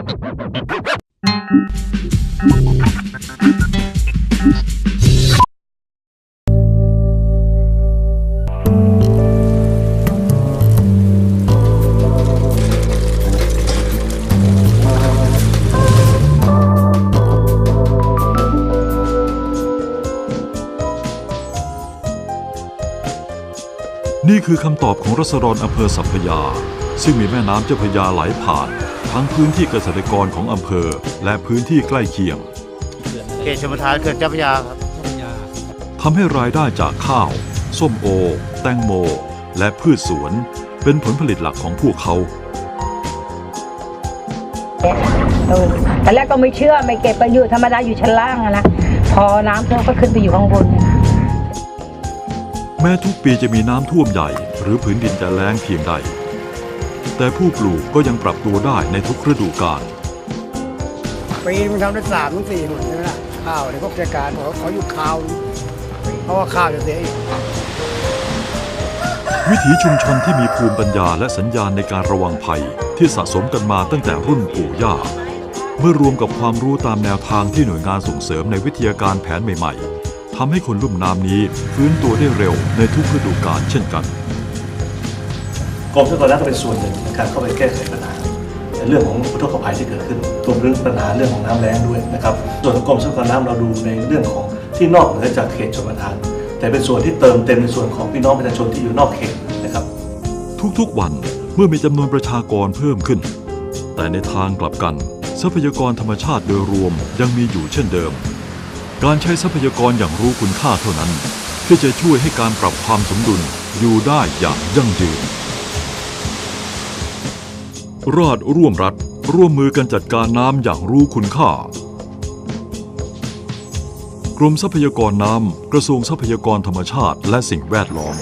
นี่คือคำตอบของรัษฎรอำเภอสัพพยา ซึ่งมีแม่น้ำเจ้าพยาไหลผ่าน ทั้งพื้นที่เกษตรกรของอำเภอ และพื้นที่ใกล้เคียงเขตชมประทานเขื่อนเจ้าพระยาครับทำให้รายได้จากข้าว ส้มโอ แตงโม และพืชสวน เป็นผลผลิตหลักของพวกเขาเออตอนแรกก็ไม่เชื่อไม่เก็บไปอยู่ธรรมดาอยู่ชั้นล่างอะนะ พอน้ำท่วมก็ขึ้นไปอยู่ข้างบนเนี่ยแม้ทุกปีจะมีน้ำท่วมใหญ่ หรือผืนดินจะแล้งเพียงใด แต่ผู้ปลูกก็ยังปรับตัวได้ในทุกฤดูกาลปีนึงมันทำได้สามถึงสี่หนใช่ไหมล่ะข้าวในพวกราชการบอกว่าเขาหยุดข้าว เพราะว่าข้าวจะเสียอีกวิถีชุมชนที่มีภูมิปัญญาและสัญญาณในการระวังภัยที่สะสมกันมาตั้งแต่รุ่นปู่ย่า เมื่อรวมกับความรู้ตามแนวทางที่หน่วยงานส่งเสริมในวิทยาการแผนใหม่ ๆทำให้คนลุ่มน้ำนี้ฟื้นตัวได้เร็วในทุกฤดูกาลเช่นกันก รมทรัพยากรน้ำก็เป็นส่วนหนึ่งในการเข้าไปแก้ไขปัญหาในเรื่องของอุทกภัยที่เกิดขึ้นรวมถึงปัญหาเรื่องของน้ำแล้งด้วยนะครับ ส่วนของกรมทรัพยากรน้ำเราดูในเรื่องของที่นอกเหนือจากเขตชลประทาน แต่เป็นส่วนที่เติมเต็มในส่วนของพี่น้องประชาชนที่อยู่นอกเขตนะครับ ทุกๆวันเมื่อมีจำนวนประชากรเพิ่มขึ้น แต่ในทางกลับกันทรัพยากรธรรมชาติโดยรวมยังมีอยู่เช่นเดิม การใช้ทรัพยากรอย่างรู้คุณค่าเท่านั้น ที่จะช่วยให้การปรับความสมดุลอยู่ได้อย่างยั่งยืน ราชร่วมรัฐ ร่วมมือกันจัดการน้ำอย่างรู้คุณค่า กรมทรัพยากรน้ำ กระทรวงทรัพยากรธรรมชาติและสิ่งแวดล้อม